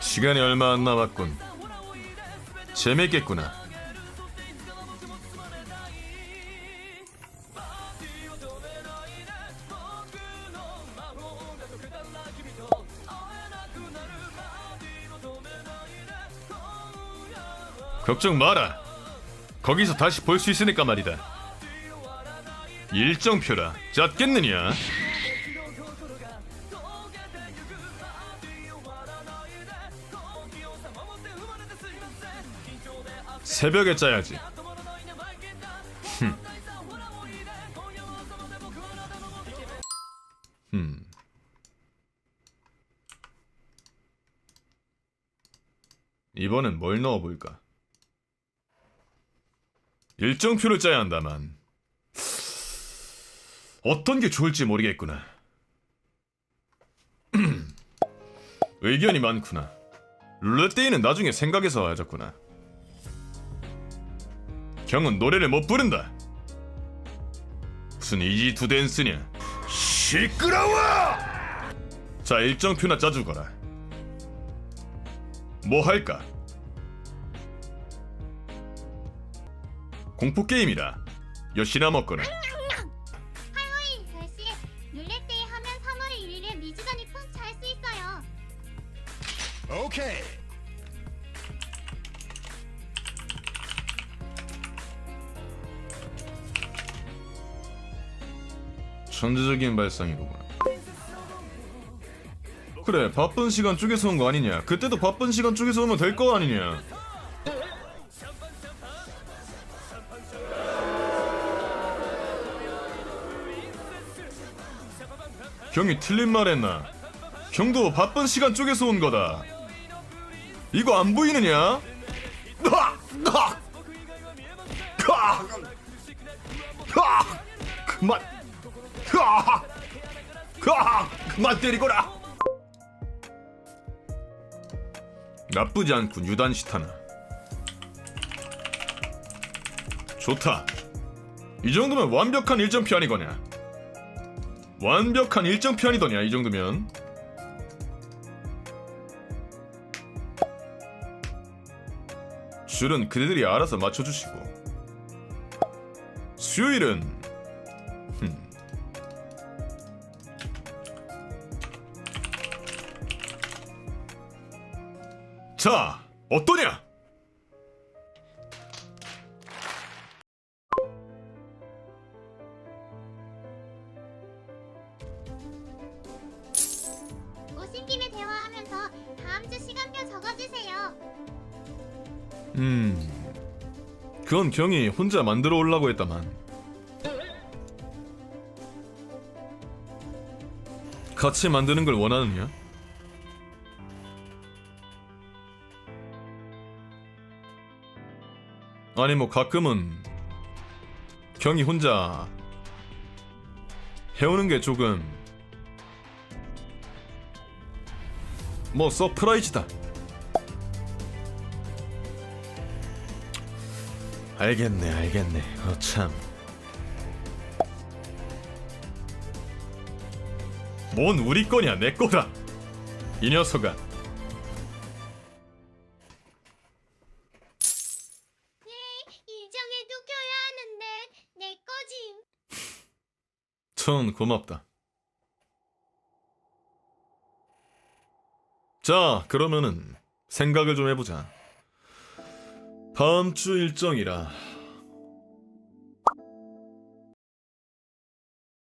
시간이 얼마 안 남았군. 재밌겠구나. 걱정 마라. 거기서 다시 볼 수 있으니까 말이다. 일정표라 짰겠느냐? 새벽에 짜야지. 흠. 음. 이번엔 뭘 넣어 볼까? 일정표를 짜야 한다만 어떤 게 좋을지 모르겠구나. 의견이 많구나. 룰렛데이는 나중에 생각해서 하자꾸나. 경은 노래를 못 부른다. 무슨 이지 두 댄스냐? 시끄러워! 자 일정표나 짜주거라. 뭐 할까? 공포 게임이라 여시나 먹거나. 오케이. 천재적인 발상이로구나. 그래 바쁜 시간 쪼개서 온 거 아니냐? 그때도 바쁜 시간 쪼개서 오면 될 거 아니냐? 경이 틀린 말 했나? 경도 바쁜 시간 쪼개서 온 거다. 이거 안 보이느냐? 으악! 으악! 으악! 그만! 그만 때리거라! 나쁘지 않군 유단시타나 좋다 이 정도면 완벽한 일정표 아니거냐 완벽한 일정표 아니더냐 이 정도면 줄은 그대들이 알아서 맞춰주시고 수요일은 흠. 자 어떠냐 오신 김에 대화하면서 다음 주 시간표 적어주세요. 음 그건 경이 혼자 만들어 오려고 했다만 같이 만드는 걸 원하느냐? 아니 뭐 가끔은 경이 혼자 해오는 게 조금 뭐 서프라이즈다. 알겠네, 알겠네. 어 참. 뭔 우리 거냐, 내 거다. 이 녀석아. 일정에도 껴야 하는데 내 거지. 천 고맙다. 자, 그러면은 생각을 좀 해보자. 다음 주 일정이라